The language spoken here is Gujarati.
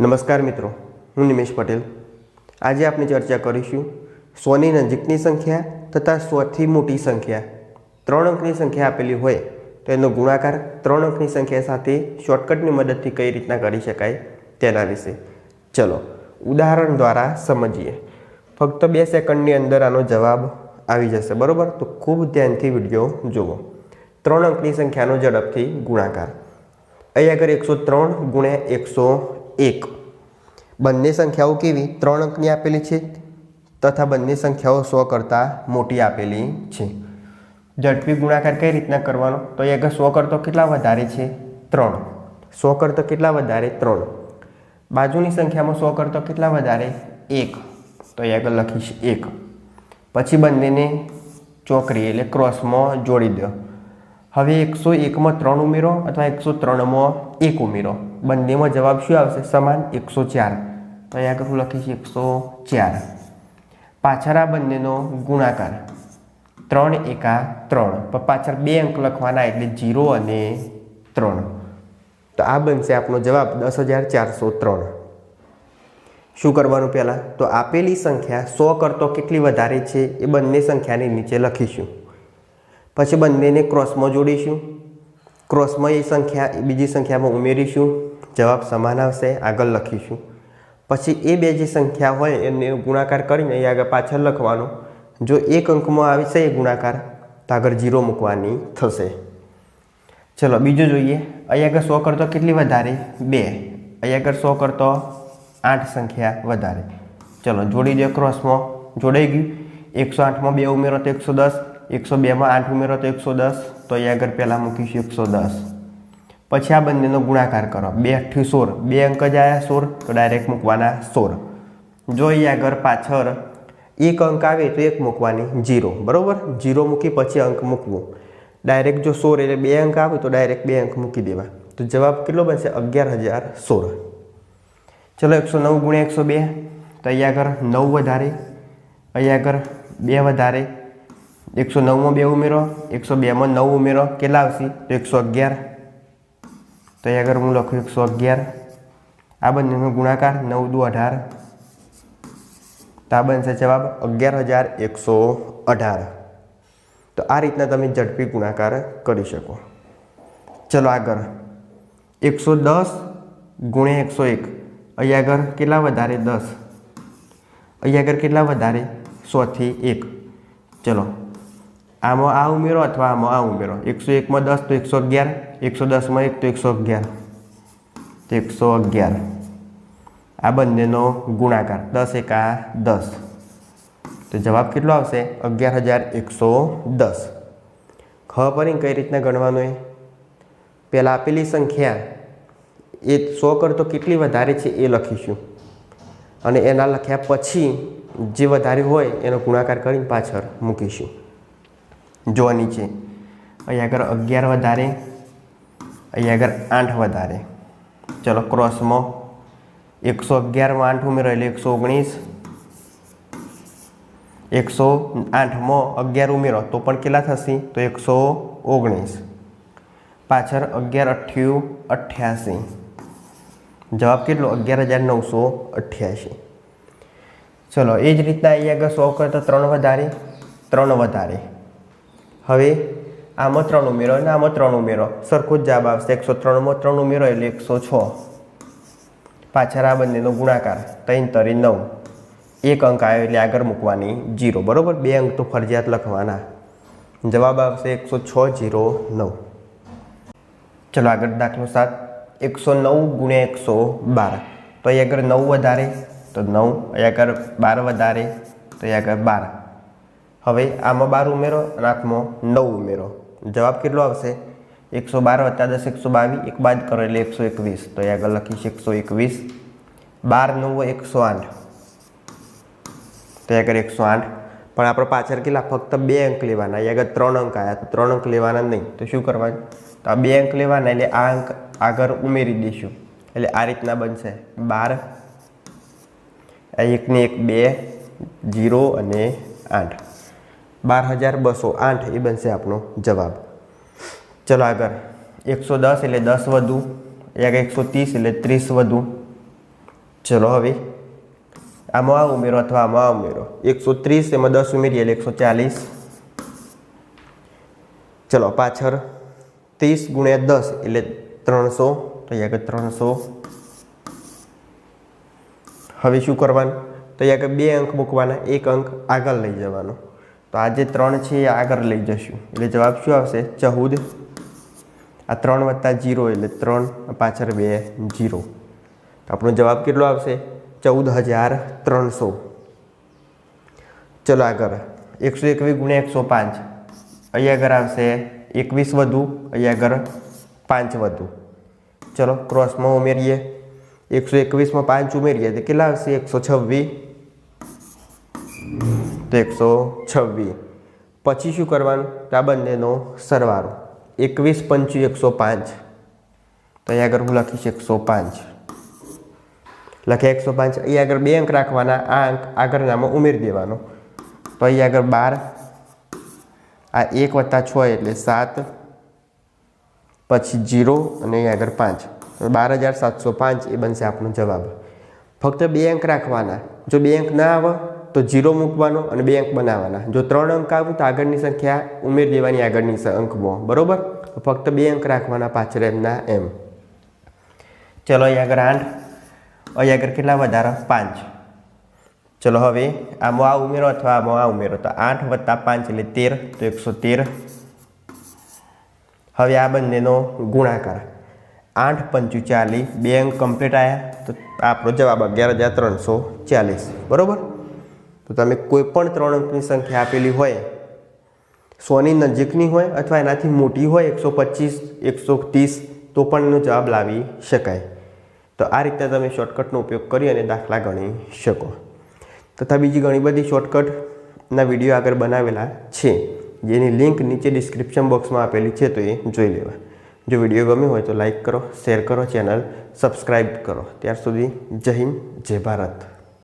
નમસ્કાર મિત્રો, હું નિમેશ પટેલ. આજે આપણે ચર્ચા કરીશું સોની નજીકની સંખ્યા તથા સોથી મોટી સંખ્યા. ત્રણ અંકની સંખ્યા આપેલી હોય તો એનો ગુણાકાર ત્રણ અંકની સંખ્યા સાથે શોર્ટકટની મદદથી કઈ રીતના કરી શકાય તેના વિશે. ચલો, ઉદાહરણ દ્વારા સમજીએ. ફક્ત બે સેકન્ડની અંદર આનો જવાબ આવી જશે, બરાબર? તો ખૂબ ધ્યાનથી વીડિયો જુઓ. ત્રણ અંકની સંખ્યાનો ઝડપથી ગુણાકાર. અહીં આગળ એકસો ત્રણ ગુણ્યા એકસો એક. બંને સંખ્યાઓ કેવી? ત્રણ અંકની આપેલી છે તથા બંને સંખ્યાઓ સો કરતાં મોટી આપેલી છે. ઝડપી ગુણાકાર કઈ રીતના કરવાનો? તો એ આગળ સો કરતો કેટલા વધારે છે? ત્રણ. સો કરતો કેટલા વધારે? ત્રણ. બાજુની સંખ્યામાં સો કરતો કેટલા વધારે? એક. તો એ આગળ લખીશ એક. પછી બંનેને ચોકરી એટલે ક્રોસમાં જોડી દો. હવે એકસો એકમાં ત્રણ ઉમેરો અથવા એકસો ત્રણમાં એક ઉમેરો. બંનેમાં જવાબ શું આવશે? સમાન એકસો ચાર. તો અહીંયા આગળ હું લખીશ એકસો ચાર. પાછળ આ બંનેનો ગુણાકાર. ત્રણ એકા ત્રણ. પાછળ બે અંક લખવાના એટલે જીરો અને ત્રણ. તો આ બનશે આપણો જવાબ દસ હજાર ચારસો ત્રણ. શું કરવાનું પહેલાં? તો આપેલી સંખ્યા સો કરતો કેટલી વધારે છે એ બંને સંખ્યાની નીચે લખીશું. પછી બંનેને ક્રોસમાં જોડીશું. ક્રોસમાં એ સંખ્યા, બીજી સંખ્યામાં ઉમેરીશું. જવાબ સમાન આવશે. આગળ લખીશું. પછી એ બે જે સંખ્યા હોય એને ગુણાકાર કરીને એ આગળ પાછળ લખવાનો. જો એક અંકમાં આવશે એ ગુણાકાર, તો આગળ જીરો મૂકવાની થશે. ચલો, બીજું જોઈએ. અહીં આગળ સો કરતો કેટલી વધારે? બે. અહીં આગળ સો કરતો આઠ સંખ્યા વધારે. ચલો, જોડી દો ક્રોસમાં જોડાઈ ગયું. એકસો આઠમાં બે ઉમેરો તો એકસો દસ. એકસો બેમાં આઠ ઉમેરો તો એકસો દસ, તો અહીંયા આગળ પહેલાં મૂકીશું એકસો દસ. પછી આ બંનેનો ગુણાકાર કરો. બે અઠ્ઠી સોળ. બે અંક જ આવ્યા સોળ, તો ડાયરેક્ટ મૂકવાના સોળ. જો અહીં આગળ પાછળ એક અંક આવે તો એક મૂકવાની જીરો. બરાબર? જીરો મૂકી પછી અંક મૂકવું. ડાયરેક્ટ જો સોળ એટલે બે અંક આવે તો ડાયરેક્ટ બે અંક મૂકી દેવા. તો જવાબ કેટલો બનશે? અગિયાર હજાર સોળ. ચલો એકસો નવ ગુણ્યા એકસો બે. તો અહીંયા આગળ નવ વધારે, અહીંયા આગળ બે વધારે એકસો નવમાં બે ઉમેરો, એકસો બેમાં નવ ઉમેરો, કેટલા આવશે? તો એકસો અગિયાર. તો અહીં આગળ હું લખું એકસો અગિયાર. આ બંનેનો ગુણાકાર નવ દુ અઢાર. તો આ બનશે જવાબ અગિયાર હજાર એકસો અઢાર. તો આ રીતના તમે ઝડપી ગુણાકાર કરી શકો. ચલો આગળ. એકસો દસ ગુણ્યા એકસો એક. અહીં આગળ કેટલા વધારે? દસ. અહીં આગળ કેટલા વધારે? સોથી એક. ચલો. આમાં આ ઉમેરો અથવા આમાં આ ઉમેરો? એકસો એકમાં દસ તો એકસો અગિયાર, એકસો દસમાં એક તો એકસો અગિયાર. એકસો અગિયાર. આ બંનેનો ગુણાકાર. દસ એકા દસ. તો જવાબ કેટલો આવશે? અગિયાર હજાર એકસો દસ. ખબર પડી કઈ રીતના ગણવાનું એ? પહેલાં આપેલી સંખ્યા એ સો કરતો કેટલી વધારે છે એ લખીશું. અને એના લખ્યા પછી જે વધારે હોય એનો ગુણાકાર કરીને પાછળ મૂકીશું. જો નીચે અહીંયા આગળ અગિયાર વધારે, અહીંયા આગળ આઠ વધારે. ચલો ક્રોસમાં એકસો અગિયારમાં આઠ ઉમેરો એટલે એકસો ઓગણીસ. એકસો આઠમાં અગિયાર ઉમેરો, તો પણ કેટલા થશે? તો એકસો ઓગણીસ. પાછળ અગિયાર અઠ્યું અઠ્યાસી. જવાબ કેટલો? અગિયાર હજાર નવસો અઠ્યાસી. ચલો, એ જ રીતના અહીંયા આગળ સો કરતા ત્રણ વધારે ત્રણ વધારે. હવે આમાં ત્રણ ઉમેરો અને આમાં ત્રણ ઉમેરો. સરખો જ જવાબ આવશે. એકસો ત્રણમાં ત્રણ ઉમેરો એટલે એકસો છ. પાછળ આ બંનેનો ગુણાકાર. ત્રણ તરી નવ. એક અંક આવ્યો એટલે આગળ મૂકવાની જીરો. બરાબર? બે અંક તો ફરજિયાત લખવાના. જવાબ આવશે એકસો છ જીરો નવ. ચલો આગળ દાખલો સાત. એકસો નવ ગુણ્યા એકસો બાર. તો અહીં આગળ નવ વધારે, તો નવ. અહીં આગળ બાર વધારે, તો અહીં આગળ બાર. હવે આમાં બાર ઉમેરો અને આઠમાં નવ ઉમેરો. જવાબ કેટલો આવશે? એકસો બાર વત્તા દસ, એકસો બાવીસ. એક બાદ કરો એટલે એકસો એકવીસ. તો એ આગળ લખીશ એકસો એકવીસ. બાર, નવ, એકસો આઠ. તો એ આગળ એકસો આઠ. પણ આપણે પાછળ કેટલા? ફક્ત બે અંક લેવાના. એ આગળ ત્રણ અંક આવ્યા તો ત્રણ અંક લેવાના નહીં. તો શું કરવાનું? તો આ બે અંક લેવાના એટલે આ અંક આગળ ઉમેરી દઈશું. એટલે આ રીતના બનશે. બાર એકને એક બે, જીરો અને આઠ. બાર હજાર બસો આઠ એ બનશે આપણો જવાબ. ચલો આગળ. એકસો દસ એટલે દસ વધુ, એક એકસો ત્રીસ એટલે ત્રીસ વધુ. ચલો હવે. આમાં આ ઉમેરો અથવા આમાં આ ઉમેરો. એકસો ત્રીસ એમાં દસ ઉમેરીએ એટલે એકસો ચાલીસ. ચલો પાછળ. ત્રીસ ગુણ્યા દસ એટલે ત્રણસો. તો અહીંયા આગળ ત્રણસો. હવે શું કરવાનું? તો અહીંયા આગળ બે અંક મૂકવાના, એક અંક આગળ લઈ જવાનો. તો આ જે ત્રણ છે, એ આગળ લઈ જશું. એટલે જવાબ શું આવશે? ચૌદ આ ત્રણ વત્તા જીરો એટલે ત્રણ પાછળ બે, જીરો. આપણો જવાબ કેટલો આવશે? ચૌદ હજાર ત્રણસો. ચલો આગળ. એકસો એકવીસ ગુણ્યા એકસો પાંચ. અહીંયા આગળ આવશે એકવીસ વધુ, અહીંયા આગળ પાંચ વધુ. ચલો ક્રોસમાં ઉમેરીએ. એકસો એકવીસમાં પાંચ ઉમેરીએ, તો કેટલા આવશે? એકસો છવ્વીસ. એકસો છવ્વીસ. પછી શું કરવાનું? તો આ બંનેનો સરવાળો. એકવીસ પંચું એકસો પાંચ. તો અહીંયા આગળ હું લખીશ એકસો પાંચ. લખે એકસો પાંચ. અહીંયા આગળ બે અંક રાખવાના. આ અંક આગળનામાં ઉમેરી દેવાનો. તો અહીંયા આગળ બાર. આ એક વત્તા છ એટલે સાત. પછી જીરો અને અહીંયા આગળ પાંચ. બાર હજાર સાતસો પાંચ એ બનશે આપણો જવાબ. ફક્ત બે અંક રાખવાના. જો બે અંક ના આવે તો જીરો મૂકવાનો અને બે અંક બનાવવાના. જો ત્રણ અંક આવું તો આગળની સંખ્યા ઉમેરી દેવાની આગળની અંકમાં બરોબર? ફક્ત બે અંક રાખવાના પાછળ એમના એમ. ચલો અહીંયા આગળ આઠ. અહીંયા આગળ કેટલા વધારા? પાંચ. ચલો, હવે આમાં આ ઉમેરો અથવા આમાં આ ઉમેરો. તો આઠ વત્તા પાંચ એટલે તેર, તો એકસો તેર. હવે આ બંનેનો ગુણાકાર. આઠ પંચું ચાલીસ, બે અંક કમ્પ્લીટ આવ્યા તો આપણો જવાબ અગિયાર હજાર ત્રણસો ચાલીસ. બરાબર? તો તમે કોઈ પણ ત્રણ અંકની સંખ્યા આપેલી હોય, સોની નજીકની હોય અથવા એનાથી મોટી હોય, એકસો પચીસ, એકસો ત્રીસ, તો પણ એનો જવાબ લાવી શકાય. તો આ રીતે તમે શોર્ટકટનો ઉપયોગ કરી અને દાખલા ગણી શકો. તથા બીજી ઘણી બધી શોર્ટકટના વીડિયો આગળ બનાવેલા છે, જેની લિંક નીચે ડિસ્ક્રિપ્શન બોક્સમાં આપેલી છે, તો એ જોઈ લેવા. જો વીડિયો ગમ્યો હોય તો લાઇક કરો, શેર કરો, ચેનલ સબસ્ક્રાઈબ કરો. ત્યાર સુધી જય હિન્દ, જય ભારત.